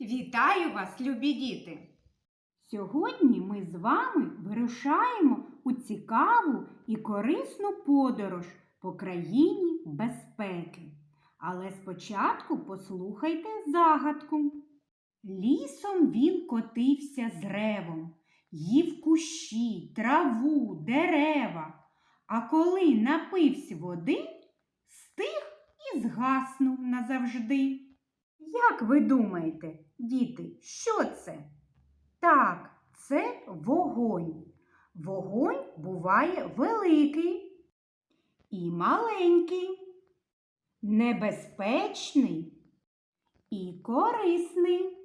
Вітаю вас, любі діти! Сьогодні ми з вами вирушаємо у цікаву і корисну подорож по країні безпеки. Але спочатку послухайте загадку. Лісом він котився з ревом, їв кущі, траву, дерева. А коли напився води, стих і згаснув назавжди. Як ви думаєте, діти, що це? Так, це вогонь. Вогонь буває великий і маленький, небезпечний і корисний.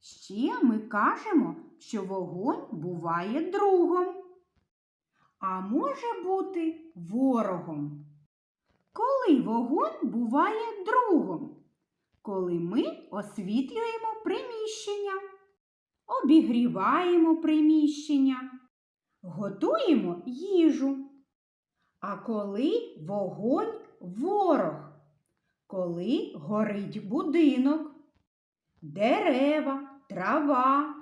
Ще ми кажемо, що вогонь буває другом, а може бути ворогом. Коли вогонь буває другом? Коли ми освітлюємо приміщення обігріваємо приміщення, готуємо їжу. А коли вогонь ворог, коли горить будинок, дерева, трава,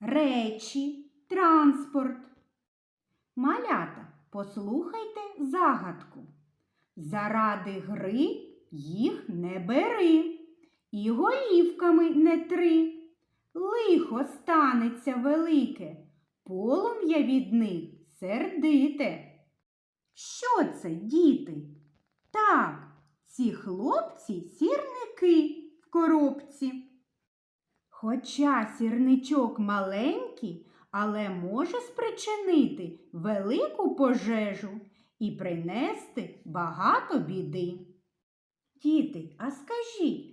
речі, транспорт. Малята, послухайте загадку. Заради гри їх не бери, і голівками не три лихо станеться велике, полум'я від них сердите. Що це, діти? Так, ці хлопці сірники в коробці. Хоча сірничок маленький, але може спричинити велику пожежу і принести багато біди. Діти, а скажіть,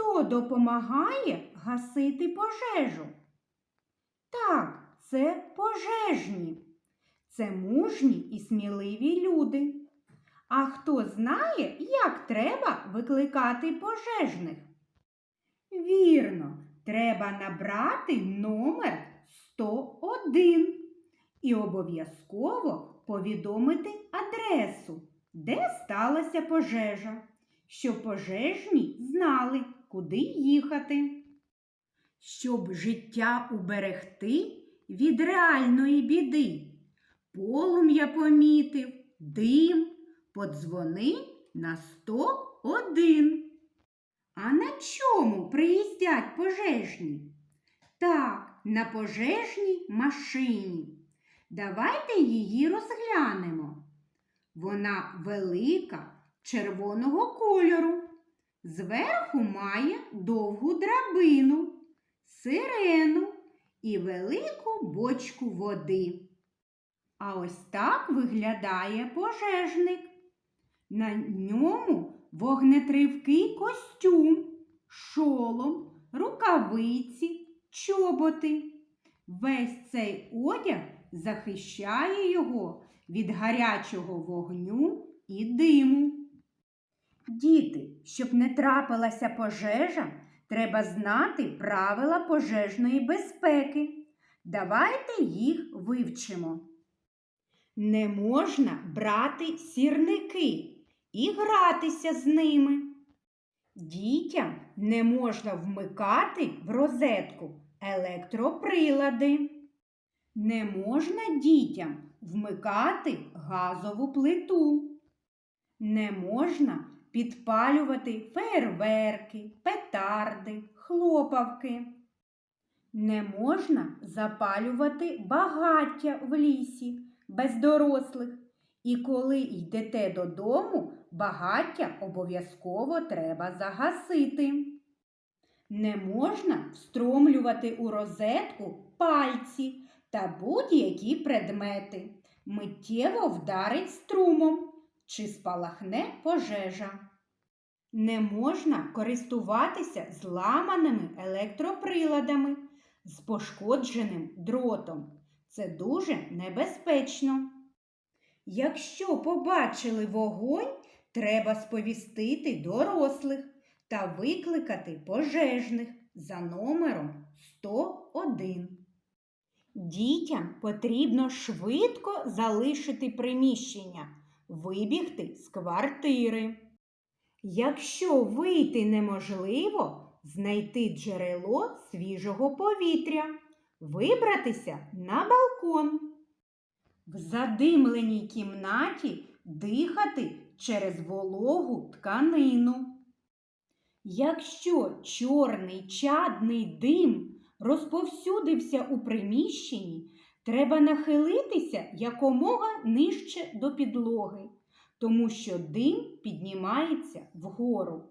Хто допомагає гасити пожежу? Так, це пожежні. Це мужні і сміливі люди. А хто знає, як треба викликати пожежних? Вірно, треба набрати номер 101 і обов'язково повідомити адресу, де сталася пожежа, щоб пожежні знали, куди їхати. Щоб життя уберегти від реальної біди, полум'я помітив, дим, подзвони на 101. А на чому приїздять пожежні? Так, на пожежній машині. Давайте її розглянемо. Вона велика, червоного кольору. Зверху має довгу драбину, сирену і велику бочку води. А ось так виглядає пожежник. На ньому вогнетривкий костюм, шолом, рукавиці, чоботи. Весь цей одяг захищає його від гарячого вогню і диму. Діти, щоб не трапилася пожежа, треба знати правила пожежної безпеки. Давайте їх вивчимо. Не можна брати сірники і гратися з ними. Дітям не можна вмикати в розетку електроприлади. Не можна дітям вмикати газову плиту. Не можна підпалювати фейерверки, петарди, хлопавки. Не можна запалювати багаття в лісі без дорослих. І коли йдете додому, багаття обов'язково треба загасити. Не можна встромлювати у розетку пальці та будь-які предмети. Миттєво вдарить струмом чи спалахне пожежа. Не можна користуватися зламаними електроприладами з пошкодженим дротом. Це дуже небезпечно. Якщо побачили вогонь, треба сповістити дорослих та викликати пожежних за номером 101. Дітям потрібно швидко залишити приміщення вибігти з квартири. Якщо вийти неможливо, знайти джерело свіжого повітря, вибратися на балкон. В задимленій кімнаті дихати через вологу тканину. Якщо чорний чадний дим розповсюдився у приміщенні, треба нахилитися якомога нижче до підлоги, тому що дим піднімається вгору.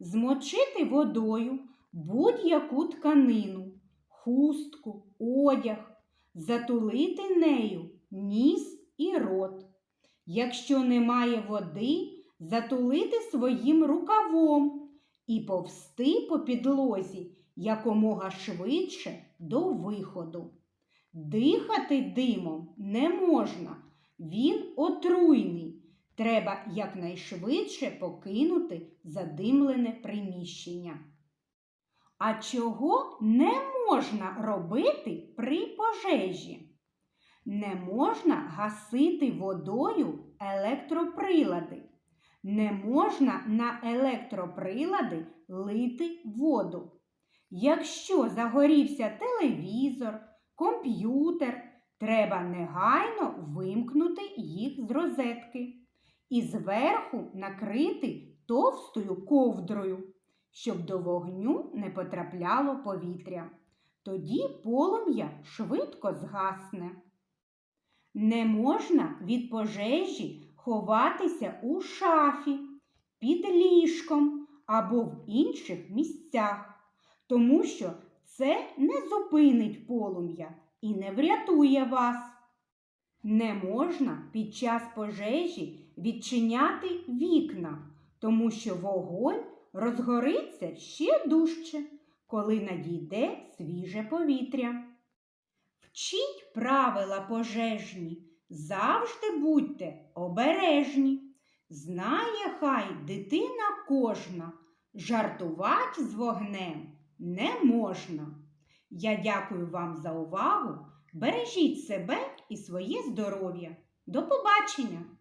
Змочити водою будь-яку тканину, хустку, одяг, затулити нею ніс і рот. Якщо немає води, затулити своїм рукавом і повсти по підлозі якомога швидше до виходу. Дихати димом не можна, він отруйний. Треба якнайшвидше покинути задимлене приміщення. А чого не можна робити при пожежі? Не можна гасити водою електроприлади. Не можна на електроприлади лити воду. Якщо загорівся телевізор, комп'ютер, треба негайно вимкнути їх з розетки і зверху накрити товстою ковдрою, щоб до вогню не потрапляло повітря. Тоді полум'я швидко згасне. Не можна від пожежі ховатися у шафі, під ліжком або в інших місцях, тому що це не зупинить полум'я і не врятує вас. Не можна під час пожежі відчиняти вікна, тому що вогонь розгориться ще дужче, коли надійде свіже повітря. Вчіть правила пожежні, завжди будьте обережні. Знає хай дитина кожна, жартувати з вогнем не можна. Я дякую вам за увагу. Бережіть себе і своє здоров'я. До побачення!